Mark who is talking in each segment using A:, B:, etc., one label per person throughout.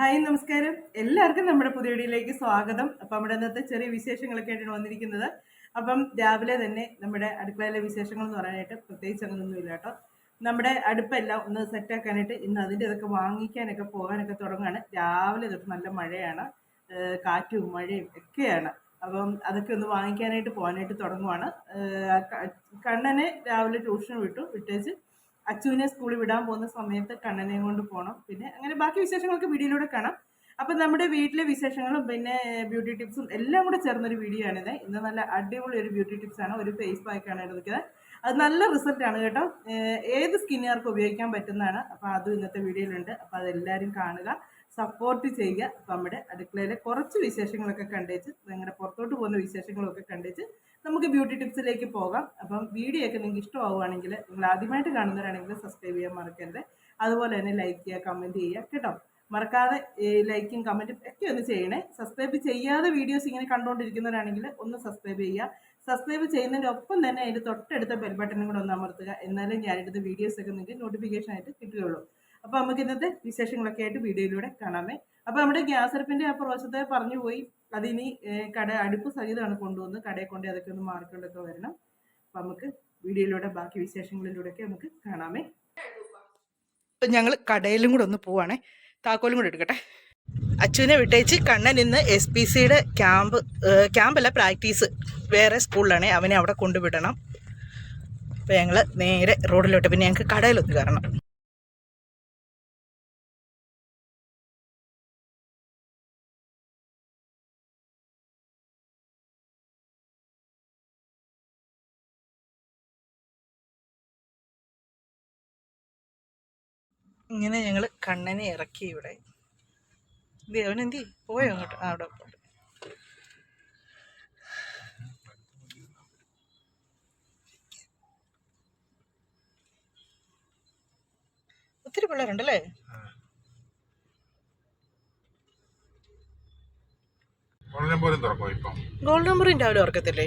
A: Hi നമസ്കാരം. എല്ലാവർക്കും നമ്മുടെ പുതിയ വീഡിയോയിലേക്ക് സ്വാഗതം. അപ്പം നമ്മുടെ ഇന്നത്തെ ചെറിയ വിശേഷങ്ങളൊക്കെ ആയിട്ടാണ് വന്നിരിക്കുന്നത്. അപ്പം രാവിലെ തന്നെ നമ്മുടെ അടുക്കളയിലെ വിശേഷങ്ങൾ എന്ന് പറയാനായിട്ട് പ്രത്യേകിച്ച് അങ്ങനെയൊന്നുമില്ല കേട്ടോ. നമ്മുടെ അടുപ്പെല്ലാം ഒന്ന് സെറ്റാക്കാനായിട്ട് ഇന്ന് അതിന്റെ ഇതൊക്കെ വാങ്ങിക്കാനൊക്കെ പോകാനൊക്കെ തുടങ്ങുകയാണ്. രാവിലെ തൊട്ട് നല്ല മഴയാണ്. കാറ്റും മഴയും ഒക്കെയാണ്. അപ്പം അതൊക്കെ ഒന്ന് വാങ്ങിക്കാനായിട്ട് പോകാനായിട്ട് തുടങ്ങുവാണ്. കണ്ണനെ രാവിലെ ട്യൂഷന് വിട്ടു. വിട്ടേച്ച് അച്ചുവിനെ സ്കൂളിൽ വിടാൻ പോകുന്ന സമയത്ത് കണ്ണനെ കൊണ്ട് പോകണം പിന്നെ അങ്ങനെ ബാക്കി വിശേഷങ്ങളൊക്കെ വീഡിയോയിലൂടെ കാണാം. അപ്പം നമ്മുടെ വീട്ടിലെ വിശേഷങ്ങളും പിന്നെ ബ്യൂട്ടി ടിപ്സും എല്ലാം കൂടെ ചേർന്നൊരു വീഡിയോ ആണിത്. ഇന്ന് നല്ല അടിപൊളി ഒരു ബ്യൂട്ടി ടിപ്സ് ആണ്. ഒരു ഫേസ് പാക്കാണ് എടുക്കുന്നത് അത് നല്ല റിസൾട്ട് ആണ് കേട്ടോ. ഏത് സ്കിന്നുകാർക്ക് ഉപയോഗിക്കാൻ പറ്റുന്നതാണ്. അപ്പോൾ അതും ഇന്നത്തെ വീഡിയോയിലുണ്ട് അപ്പോൾ അതെല്ലാവരും കാണുക. സപ്പോർട്ട് ചെയ്യുക. അപ്പം നമ്മുടെ അടുക്കളയിലെ കുറച്ച് വിശേഷങ്ങളൊക്കെ കണ്ടേച്ച് നിങ്ങളുടെ പുറത്തോട്ട് പോകുന്ന വിശേഷങ്ങളൊക്കെ കണ്ടേച്ച് നമുക്ക് ബ്യൂട്ടി ടിപ്സിലേക്ക് പോകാം. അപ്പം വീഡിയോ ഒക്കെ നിങ്ങൾക്ക് ഇഷ്ടമാവുകയാണെങ്കിൽ നിങ്ങൾ ആദ്യമായിട്ട് കാണുന്നവരാണെങ്കിൽ സബ്സ്ക്രൈബ് ചെയ്യാൻ മറക്കരുത്. അതുപോലെ തന്നെ ലൈക്ക് ചെയ്യുക കമന്റ് ചെയ്യുക കേട്ടോ. മറക്കാതെ ലൈക്കും കമന്റും ഒക്കെ ഒന്ന് ചെയ്യണേ. സബ്സ്ക്രൈബ് ചെയ്യാതെ വീഡിയോസ് ഇങ്ങനെ കണ്ടുകൊണ്ടിരിക്കുന്നവരാണെങ്കിൽ ഒന്ന് സബ്സ്ക്രൈബ് ചെയ്യുക. സബ്സ്ക്രൈബ് ചെയ്യുന്നതിന്റെ ഒപ്പം തന്നെ അതിന്റെ തൊട്ടടുത്ത ബെൽ ബട്ടണും കൂടെ ഒന്ന് അമർത്തുക. എന്നാലേ ഞാനിടുന്ന വീഡിയോസൊക്കെ നിങ്ങൾക്ക് നോട്ടിഫിക്കേഷൻ ആയിട്ട് കിട്ടുകയുള്ളൂ. അപ്പോൾ നമുക്ക് ഇന്നത്തെ വിശേഷങ്ങളൊക്കെ ആയിട്ട് വീഡിയോയിലൂടെ കാണാമേ. അപ്പോൾ നമ്മുടെ ഗ്യാസ് അടുപ്പിന്റെ ആ പ്രോസത്തെ പറഞ്ഞു പോയി. അതിനി കട അടുപ്പ് സഹിതമാണ് കൊണ്ടുവന്ന് കടയിൽ കൊണ്ട് അതൊക്കെ ഒന്ന് മാറിക്കൊണ്ടൊക്കെ വരണം. അപ്പം നമുക്ക് വീഡിയോയിലൂടെ ബാക്കി വിശേഷങ്ങളിലൂടെയൊക്കെ നമുക്ക് കാണാമേ. ഞങ്ങൾ കടയിലും കൂടെ ഒന്ന് പോവാണേ. താക്കോലും കൂടെ എടുക്കട്ടെ. അച്ഛനെ വിട്ടേച്ച് കണ്ണൻ ഇന്ന് എസ് പി സിയുടെ ക്യാമ്പ് ക്യാമ്പല്ല പ്രാക്ടീസ് വേറെ സ്കൂളിലാണ്. അവനെ അവിടെ കൊണ്ടുവിടണം. അപ്പോൾ ഞങ്ങൾ നേരെ റോഡിലോട്ട്. പിന്നെ ഞങ്ങൾക്ക് കടയിലൊന്ന് കയറണം. ഇങ്ങനെ ഞങ്ങൾ കണ്ണനെ ഇറക്കി ഇവിടെ. അവനെന്തി പോയോ അങ്ങോട്ട്? അവിടെ. ഒത്തിരി പിള്ളേരുണ്ടല്ലേ?
B: ഗോൾഡ് നമ്പറിന്റെ തുറക്കോ ഇപ്പം?
A: ഗോൾഡൻ മുറിയും രാവിലെ ഉറക്കത്തില്ലേ?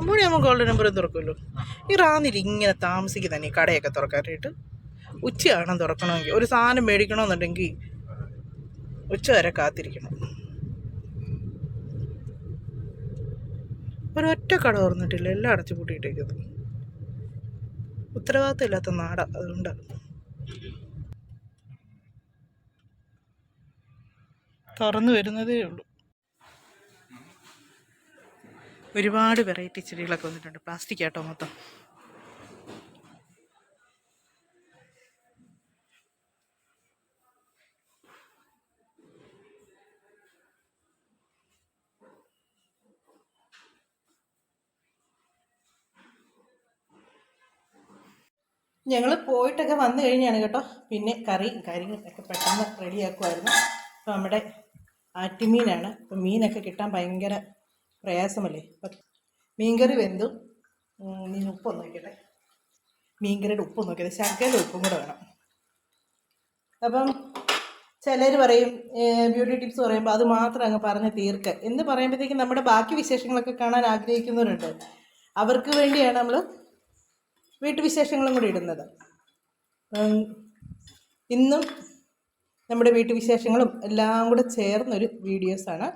A: ഒമ്പണിയാകുമ്പോൾ ഗോൾഡൻ നമ്പറും തുറക്കുമല്ലോ. ഈ റാന്നിരി ഇങ്ങനെ താമസിക്കുന്ന ഈ കടയൊക്കെ തുറക്കാനായിട്ട് ഉച്ചയാണ് തുറക്കണമെങ്കിൽ ഒരു സാധനം മേടിക്കണമെന്നുണ്ടെങ്കിൽ ഉച്ച വരെ കാത്തിരിക്കണം. ഒരൊറ്റ കട തുറന്നിട്ടില്ല എല്ലാം അടച്ചു പൂട്ടിയിട്ടേക്കുന്നത് ഉത്തരവാദിത്തം ഇല്ലാത്ത നാടാ അതുകൊണ്ടാണ് തുറന്നു വരുന്നതേ ഉള്ളൂ. ഒരുപാട് വെറൈറ്റി ചെടികളൊക്കെ വന്നിട്ടുണ്ട്. പ്ലാസ്റ്റിക് ആട്ടോ മൊത്തം. ഞങ്ങൾ പോയിട്ടൊക്കെ വന്നു കഴിഞ്ഞാണ് കേട്ടോ. പിന്നെ കറി കാര്യങ്ങളൊക്കെ പെട്ടെന്ന് റെഡിയാക്കുമായിരുന്നു അപ്പോൾ നമ്മുടെ ആറ്റുമീനാണ്. അപ്പോൾ മീനൊക്കെ കിട്ടാൻ ഭയങ്കര പ്രയാസമല്ലേ? മീൻകറി വെന്തു. നീ ഉപ്പൊന്ന് നോക്കട്ടെ മീൻകറിയുടെ ഉപ്പ് നോക്കിയത് ശർക്കരയുടെ ഉപ്പും കൂടെ വേണം. അപ്പം ചിലർ പറയും ബ്യൂട്ടി ടിപ്സ് പറയുമ്പോൾ അത് മാത്രം അങ്ങ് പറഞ്ഞ് തീർക്കുക എന്ന് പറയുമ്പോഴത്തേക്കും നമ്മുടെ ബാക്കി വിശേഷങ്ങളൊക്കെ കാണാൻ ആഗ്രഹിക്കുന്നവരുണ്ട്. അവർക്ക് വേണ്ടിയാണ് നമ്മൾ വീട്ടുവിശേഷങ്ങളും കൂടി ഇടുന്നത്. ഇന്നും നമ്മുടെ വീട്ടുവിശേഷങ്ങളും എല്ലാം കൂടെ ചേർന്നൊരു വീഡിയോസാണ്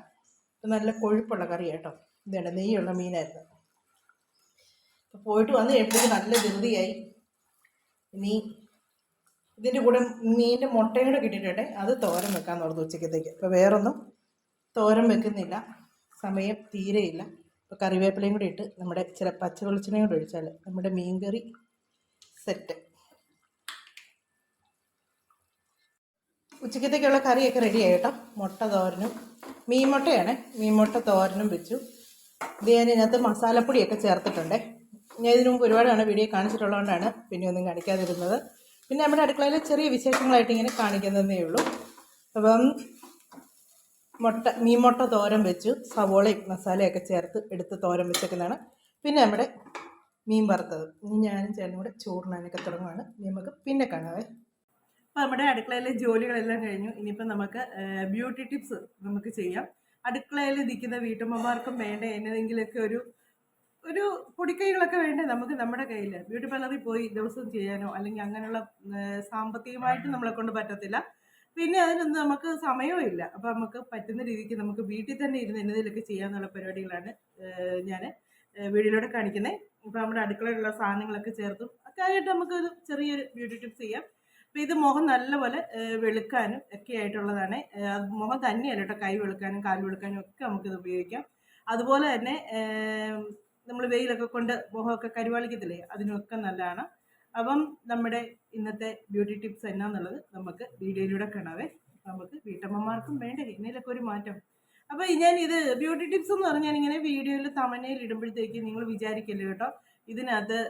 A: നല്ല കൊഴുപ്പുള്ള കറി കേട്ടോ ഇതാണ് നെയ്യുള്ള മീനായിരുന്നു. പോയിട്ട് വന്ന് കഴിയുമ്പോഴത്തേക്ക് നല്ല ധൃതിയായി ഇനി ഇതിന്റെ കൂടെ മീനിന്റെ മുട്ടയും കൂടെ കിട്ടിയിട്ടുണ്ട് അത് തോരൻ വെക്കാൻ ഓർത്ത് ഉച്ചക്കത്തേക്ക്. അപ്പോൾ വേറൊന്നും തോരൻ വെക്കുന്നില്ല. സമയം തീരെയില്ല. ഇപ്പോൾ കറിവേപ്പിലയും കൂടി ഇട്ട് നമ്മുടെ ചില പച്ച വെളിച്ചെണ്ണയും കൂടെ ഒഴിച്ചാൽ നമ്മുടെ മീൻകറി സെറ്റ് ഉച്ചക്കത്തേക്കുള്ള കറിയൊക്കെ റെഡിയായി കേട്ടോ. മുട്ട തോരനും. മീൻ മുട്ടയാണ്. മീൻ മുട്ട തോരനും വെച്ചു. ഇത് ഞാൻ മസാലപ്പൊടിയൊക്കെ ചേർത്തിട്ടുണ്ട്. ഞാൻ ഇതിനു മുമ്പ് ഒരുപാടാണ് വീഡിയോ കാണിച്ചിട്ടുള്ളതുകൊണ്ടാണ് പിന്നെ ഒന്നും കാണിക്കാതിരുന്നത്. പിന്നെ നമ്മുടെ അടുക്കളയിൽ ചെറിയ വിശേഷങ്ങളായിട്ട് ഇങ്ങനെ കാണിക്കുന്നതേ ഉള്ളൂ. അപ്പം മുട്ട മീൻ മുട്ട തോരൻ വെച്ചു. സവോളയും മസാലയൊക്കെ ചേർത്ത് എടുത്ത് തോരൻ വെച്ചേക്കുന്നതാണ്. പിന്നെ നമ്മുടെ മീൻ വറുത്തത്. ഇനി ഞാനും ചേട്ടനും കൂടെ ചോറിനാനൊക്കെ തുടങ്ങുകയാണ് നമുക്ക് പിന്നെ കാണാവേ. അപ്പോൾ നമ്മുടെ അടുക്കളയിലെ ജോലികളെല്ലാം കഴിഞ്ഞു. ഇനിയിപ്പോൾ നമുക്ക് ബ്യൂട്ടി ടിപ്സ് നമുക്ക് ചെയ്യാം. അടുക്കളയിൽ നിൽക്കുന്ന വീട്ടമ്മമാർക്കും വേണ്ട? എന്നതെങ്കിലുമൊക്കെ ഒരു ഒരു പൊടിക്കൈകളൊക്കെ വേണ്ടേ നമുക്ക് നമ്മുടെ കയ്യിൽ ബ്യൂട്ടി പാർലറിൽ പോയി ദിവസം ചെയ്യാനോ? അല്ലെങ്കിൽ അങ്ങനെയുള്ള സാമ്പത്തികമായിട്ട് നമ്മളെ കൊണ്ട് പറ്റത്തില്ല. പിന്നെ അതിനൊന്നും നമുക്ക് സമയവും ഇല്ല. അപ്പം നമുക്ക് പറ്റുന്ന രീതിക്ക് നമുക്ക് വീട്ടിൽ തന്നെ ഇരുന്ന് എന്നതിലൊക്കെ ചെയ്യാന്നുള്ള പരിപാടികളാണ് ഞാൻ വീഡിയോയിലൂടെ കാണിക്കുന്നത് ഇപ്പം നമ്മുടെ അടുക്കളയിലുള്ള സാധനങ്ങളൊക്കെ ചേർത്തും. ഒക്കെ ആയിട്ട് നമുക്ക് ഒരു ചെറിയൊരു ബ്യൂട്ടി ടിപ്സ് ചെയ്യാം. അപ്പം ഇത് മുഖം നല്ലപോലെ വെളുക്കാനും ഒക്കെ ആയിട്ടുള്ളതാണ്. മുഖം തന്നെയല്ല കേട്ടോ കൈ വെളുക്കാനും കാൽ വെളുക്കാനും ഒക്കെ നമുക്കിത് ഉപയോഗിക്കാം. അതുപോലെ തന്നെ നമ്മൾ വെയിലൊക്കെ കൊണ്ട് മുഖമൊക്കെ കരുവാളിക്കത്തില്ലേ അതിനൊക്കെ നല്ലതാണ്. അപ്പം നമ്മുടെ ഇന്നത്തെ ബ്യൂട്ടി ടിപ്സ് എന്നാന്നുള്ളത് നമുക്ക് വീഡിയോയിലൂടെ കാണാവേ. നമുക്ക് വീട്ടമ്മമാർക്കും വേണ്ട എന്നതിലൊക്കെ ഒരു മാറ്റം. അപ്പോൾ ഞാൻ ഇത് ബ്യൂട്ടി ടിപ്സ് എന്ന് പറഞ്ഞാൽ ഇങ്ങനെ വീഡിയോയിൽ തമനയിൽ ഇടുമ്പോഴത്തേക്ക് നിങ്ങൾ വിചാരിക്കല്ലേ കേട്ടോ ഇതിനകത്ത്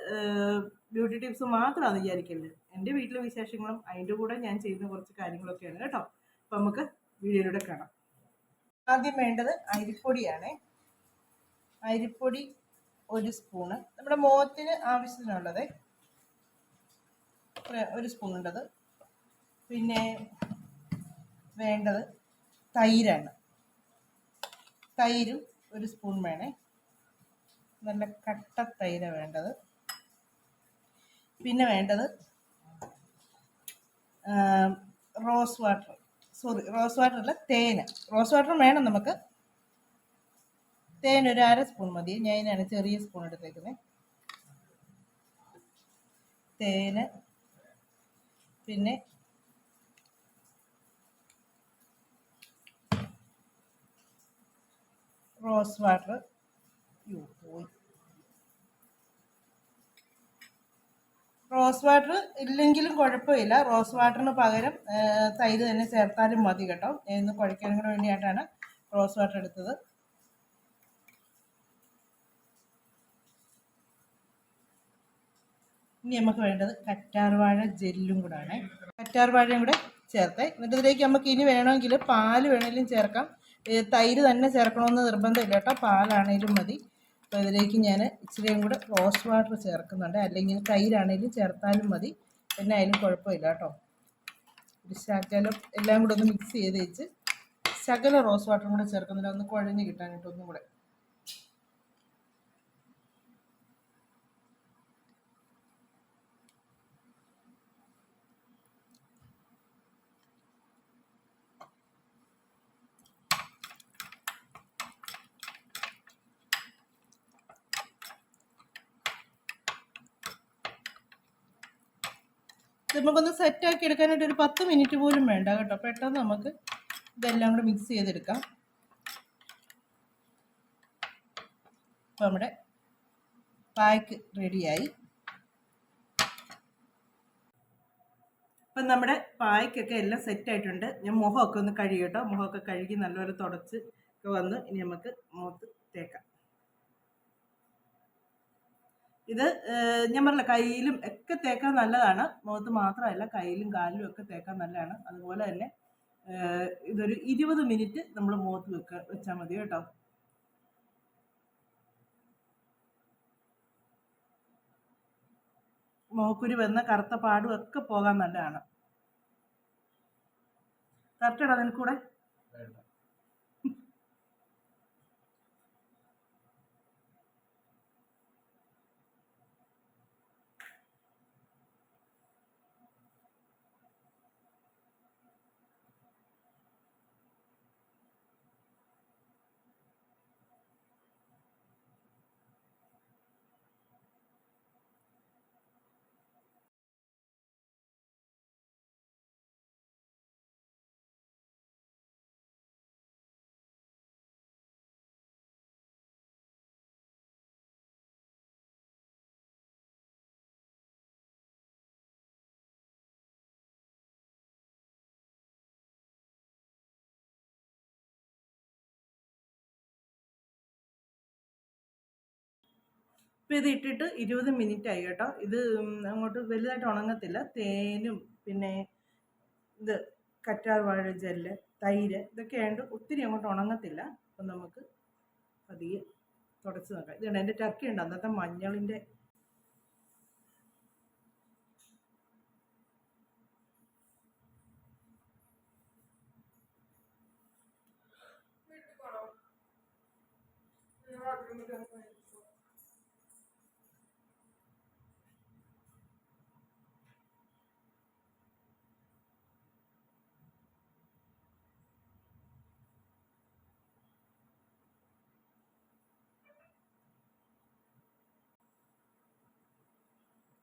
A: ബ്യൂട്ടി ടിപ്സ് മാത്രമാണ് വിചാരിക്കല്ലേ? എന്റെ വീട്ടിലെ വിശേഷങ്ങളും അതിന്റെ കൂടെ ഞാൻ ചെയ്യുന്ന കുറച്ച് കാര്യങ്ങളൊക്കെയാണ് കേട്ടോ. അപ്പം നമുക്ക് വീഡിയോയിലൂടെ കാണാം. ആദ്യം വേണ്ടത് അരിപ്പൊടിയാണ്. അരിപ്പൊടി ഒരു സ്പൂണ്. നമ്മുടെ മുഖത്തിന് ആവശ്യത്തിനുള്ളത് ഒരു- സ്പൂൺ ഉണ്ടത് പിന്നെ വേണ്ടത് തൈരാണ്. തൈരും ഒരു സ്പൂൺ വേണേ. നല്ല കട്ട തൈര വേണ്ടത്. പിന്നെ വേണ്ടത് rose water. Sorry rose water അല്ല തേന്. റോസ് വാട്ടർ വേണം നമുക്ക്. തേൻ ഒരു അര സ്പൂൺ മതി. ഞാൻ ഇതിനാണ് ചെറിയ സ്പൂൺ എടുത്തേക്കുന്നത് തേന്. പിന്നെ റോസ് വാട്ടർ. റോസ് വാട്ടർ ഇല്ലെങ്കിലും കുഴപ്പമില്ല. റോസ് വാട്ടറിന് പകരം തൈര് തന്നെ ചേർത്താലും മതി കേട്ടോ. ഇന്ന് കുഴയ്ക്കാനും കൂടെ വേണ്ടിയിട്ടാണ് റോസ് വാട്ടർ എടുത്തത്. ഇനി നമുക്ക് വേണ്ടത് കറ്റാർവാഴ ജെല്ലും കൂടെ ആണ് കറ്റാർവാഴയും കൂടെ ചേർത്ത്. എന്നിട്ട് ഇതിലേക്ക് നമുക്ക് ഇനി വേണമെങ്കിൽ പാൽ വേണമെങ്കിലും ചേർക്കാം. തൈര് തന്നെ ചേർക്കണമെന്ന് നിർബന്ധമില്ല കേട്ടോ. പാലാണേലും മതി. അപ്പോൾ ഇതിലേക്ക് ഞാൻ ഇച്ചിരിയും കൂടെ റോസ് വാട്ടർ ചേർക്കുന്നുണ്ട്. അല്ലെങ്കിൽ തൈരാണെങ്കിലും ചേർത്താലും മതി. പിന്നെ അതിലും കുഴപ്പമില്ല കേട്ടോ. ഒരു എല്ലാം കൂടെ ഒന്ന് മിക്സ് ചെയ്ത് വെച്ച് ശകല റോസ് വാട്ടറും കൂടെ ചേർക്കുന്നില്ല ഒന്ന് കുഴഞ്ഞ് കിട്ടാനായിട്ട് ഒന്നും കൂടെ. നമുക്കൊന്ന് സെറ്റാക്കി എടുക്കാനായിട്ട് ഒരു പത്ത് മിനിറ്റ് പോലും വേണ്ട കേട്ടോ. പെട്ടെന്ന് നമുക്ക് ഇതെല്ലാം കൂടെ മിക്സ് ചെയ്തെടുക്കാം. അപ്പോൾ നമ്മുടെ പായ്ക്ക് റെഡിയായി അപ്പം നമ്മുടെ പായ്ക്കൊക്കെ എല്ലാം സെറ്റ് ആയിട്ടുണ്ട്. ഞാൻ മുഖമൊക്കെ ഒന്ന് കഴുകട്ടോ മുഖമൊക്കെ കഴുകി നല്ലപോലെ തുടച്ച് ഒക്കെ വന്ന് ഇനി നമുക്ക് മുഖത്ത് തേക്കാം. ഇത് ഞാൻ പറഞ്ഞില്ല കയ്യിലും ഒക്കെ തേക്കാൻ നല്ലതാണ്. മുഖത്ത് മാത്രമല്ല കയ്യിലും കാലിലും ഒക്കെ തേക്കാൻ നല്ലതാണ്. അതുപോലെ തന്നെ ഇതൊരു ഇരുപത് മിനിറ്റ് നമ്മൾ മുഖത്ത് വെക്ക വെച്ചാൽ മതി കേട്ടോ. മുഖക്കുരു വന്ന കറുത്ത പാടും ഒക്കെ പോകാൻ നല്ലതാണ്. കറക്റ്റാണ് അതിൽ കൂടെ? ഇപ്പം ഇത് ഇട്ടിട്ട് ഇരുപത് മിനിറ്റ് ആയി കേട്ടോ. ഇത് അങ്ങോട്ട് വലുതായിട്ട് ഉണങ്ങത്തില്ല. തേനും പിന്നെ ഇത് കറ്റാർ വാഴ ജെല്ല് തൈര് ഇതൊക്കെ ആയതുകൊണ്ട് ഒത്തിരി അങ്ങോട്ട് ഉണങ്ങത്തില്ല. അപ്പം നമുക്ക് പതിയെ തുടച്ച് നോക്കാം. ഇതാണ് എന്റെ ടർക്കി ഉണ്ട്? അന്നത്തെ മഞ്ഞളിന്റെ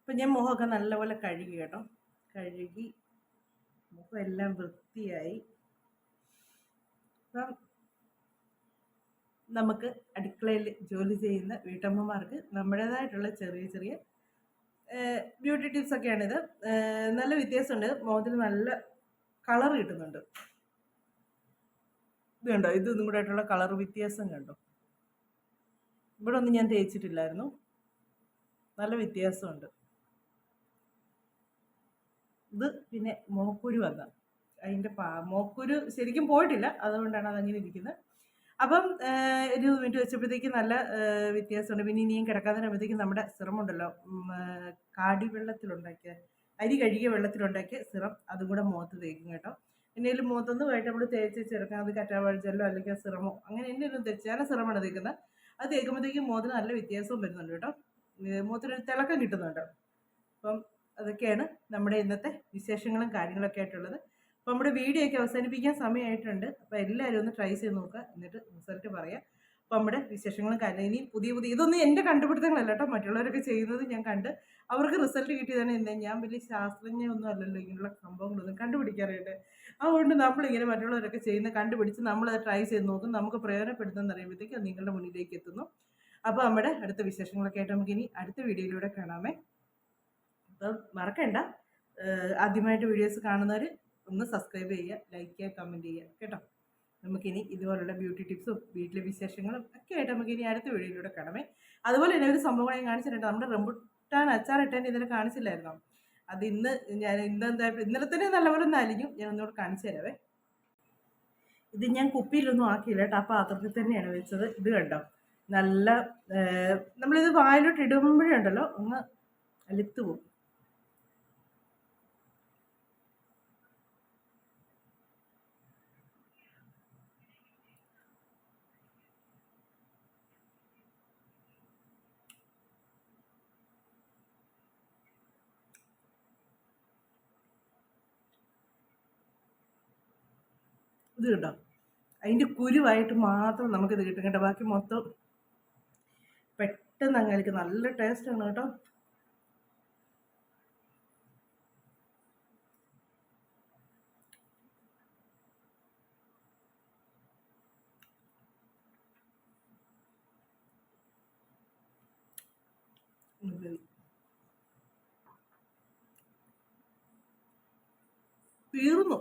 A: അപ്പം ഞാൻ മുഖമൊക്കെ നല്ലപോലെ കഴുകി കേട്ടോ. കഴുകി മുഖം എല്ലാം വൃത്തിയായി. അപ്പം നമുക്ക് അടുക്കളയിൽ ജോലി ചെയ്യുന്ന വീട്ടമ്മമാർക്ക് നമ്മുടേതായിട്ടുള്ള ചെറിയ ചെറിയ ബ്യൂട്ടി ടിപ്സ് ഒക്കെയാണിത്. നല്ല വ്യത്യാസമുണ്ട്. മുഖത്തിന് നല്ല കളർ കിട്ടുന്നുണ്ട്. ഇത് കണ്ടോ ഇത് ഇതും കൂടെ ആയിട്ടുള്ള കളർ വ്യത്യാസം കണ്ടോ? ഇവിടെ ഒന്നും ഞാൻ തേച്ചിട്ടില്ലായിരുന്നു. നല്ല വ്യത്യാസമുണ്ട്. ഇത് പിന്നെ മോക്കുരു വന്ന അതിന്റെ പാ മോക്കുരു ശരിക്കും പോയിട്ടില്ല. അതുകൊണ്ടാണ് അതങ്ങനെ ഇരിക്കുന്നത്. അപ്പം ഒരു മിനിറ്റ് വെച്ചപ്പോഴത്തേക്ക് നല്ല വ്യത്യാസമുണ്ട്. പിന്നെ ഇനിയും കിടക്കാതെ നമ്മുടെ സിറം ഉണ്ടല്ലോ കാടി വെള്ളത്തിലുണ്ടാക്കിയ അരി കഴുകിയ വെള്ളത്തിലുണ്ടാക്കിയ സിറം അതും കൂടെ മുഖത്ത് തേക്കും കേട്ടോ. എന്തെങ്കിലും മുഖത്തൊന്ന് വൈകിട്ട് നമ്മൾ തേച്ച് ചേർക്കാം. അത് കറ്റാവഴിച്ചല്ലോ അല്ലെങ്കിൽ സിറമോ അങ്ങനെ എന്തെങ്കിലും തേച്ച് തെച്ചാലും സിറമാണ് തേക്കുന്നത്. അത് തേക്കുമ്പോഴത്തേക്കും മുഖത്തിന് നല്ല വ്യത്യാസവും വരുന്നുണ്ട് കേട്ടോ. മുഖത്തിനൊരു തിളക്കം കിട്ടുന്നുണ്ട് അപ്പം അതൊക്കെയാണ് നമ്മുടെ ഇന്നത്തെ വിശേഷങ്ങളും കാര്യങ്ങളൊക്കെ ആയിട്ടുള്ളത്. അപ്പോൾ നമ്മുടെ വീഡിയോ ഒക്കെ അവസാനിപ്പിക്കാൻ സമയമായിട്ടുണ്ട് അപ്പോൾ എല്ലാവരും ഒന്ന് ട്രൈ ചെയ്ത് നോക്കുക. എന്നിട്ട് റിസൾട്ട് പറയാം. അപ്പോൾ നമ്മുടെ വിശേഷങ്ങളും കാര്യങ്ങളും. ഇനി പുതിയ പുതിയ ഇതൊന്നും എന്റെ കണ്ടുപിടുത്തങ്ങളല്ല കേട്ടോ. മറ്റുള്ളവരൊക്കെ ചെയ്യുന്നത് ഞാൻ കണ്ട് അവർക്ക് റിസൾട്ട് കിട്ടിയതാണ് എന്താ ഞാൻ വലിയ ശാസ്ത്രജ്ഞ ഒന്നും അല്ലല്ലോ ഇങ്ങനെയുള്ള സംഭവങ്ങളൊന്നും കണ്ടുപിടിക്കാറുണ്ട് അതുകൊണ്ട് നമ്മളിങ്ങനെ മറ്റുള്ളവരൊക്കെ ചെയ്യുന്ന കണ്ടുപിടിച്ച് നമ്മളത് ട്രൈ ചെയ്ത് നോക്കും. നമുക്ക് പ്രയോജനപ്പെടുത്തുന്ന അറിയുമ്പോഴത്തേക്ക് നിങ്ങളുടെ മുന്നിലേക്ക് എത്തുന്നു. അപ്പോൾ നമ്മുടെ അടുത്ത വിശേഷങ്ങളൊക്കെ ആയിട്ട് നമുക്ക് ഇനി അടുത്ത വീഡിയോയിലൂടെ കാണാമേ. അപ്പം മറക്കണ്ട. ആദ്യമായിട്ട് വീഡിയോസ് കാണുന്നവർ ഒന്ന് സബ്സ്ക്രൈബ് ചെയ്യുക ലൈക്ക് ചെയ്യുക കമന്റ് ചെയ്യുക കേട്ടോ. നമുക്കിനി ഇതുപോലുള്ള ബ്യൂട്ടി ടിപ്സും വീട്ടിലെ വിശേഷങ്ങളും ഒക്കെ ആയിട്ട് നമുക്ക് ഇനി അടുത്ത വീഡിയോയിലൂടെ കാണമേ. അതുപോലെ തന്നെ ഒരു സംഭവം ഞാൻ കാണിച്ചിട്ടുണ്ട്. നമ്മുടെ റംബുട്ടാൻ അച്ചാറിട്ടാൻ ഇതിനെ കാണിച്ചില്ലായിരുന്നു? അത് ഇന്ന് ഞാൻ ഇന്നെന്താ ഇന്നലെ തന്നെ നല്ലപോലെ ഒന്ന് അലിഞ്ഞു. ഞാൻ ഒന്നുകൂടെ കാണിച്ചു തരാവേ. ഇത് ഞാൻ കുപ്പിയിലൊന്നും ആക്കിയില്ല കേട്ടോ. ആ പാത്രത്തിൽ തന്നെയാണ് വെച്ചത്. ഇത് കണ്ടോ? നല്ല നമ്മളിത് വായിലോട്ട് ഇടുമ്പോഴേ ഉണ്ടല്ലോ ഒന്ന് അലുത്തു പോകും. ഇത് കിട്ടും അതിന്റെ കുരുവായിട്ട് മാത്രം നമുക്കിത് കിട്ടും കേട്ടോ. ബാക്കി മൊത്തം പെട്ടെന്ന് അങ്ങനെ നല്ല ടേസ്റ്റാണ് കേട്ടോ. തീർന്നു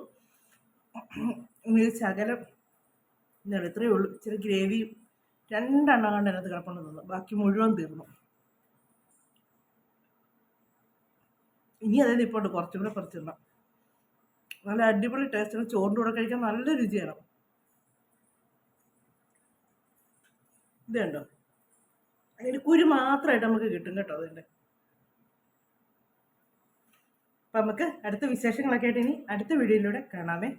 A: ഒരു ശകലം എന്താണ് ഇത്രയേ ഉള്ളൂ. ഇച്ചിരി ഗ്രേവിയും രണ്ടെണ്ണം കൊണ്ട് അതിനകത്ത് കിടപ്പുണ്ട് ബാക്കി മുഴുവൻ തീർന്നു. ഇനി അതായത് ഇപ്പോൾ ഉണ്ട് കുറച്ചും കൂടെ തിന്നാം നല്ല അടിപൊളി ടേസ്റ്റാണ് ചോറിന്റെ കൂടെ കഴിക്കാൻ നല്ല രുചിയാണ്. ഇത് കണ്ടോ? അതിന്റെ കുരു മാത്രമായിട്ട് നമുക്ക് കിട്ടും കേട്ടോ അതിന്റെ. അപ്പം നമുക്ക് അടുത്ത വിശേഷങ്ങളൊക്കെ ആയിട്ട് ഇനി അടുത്ത വീഡിയോയിലൂടെ കാണാമേ.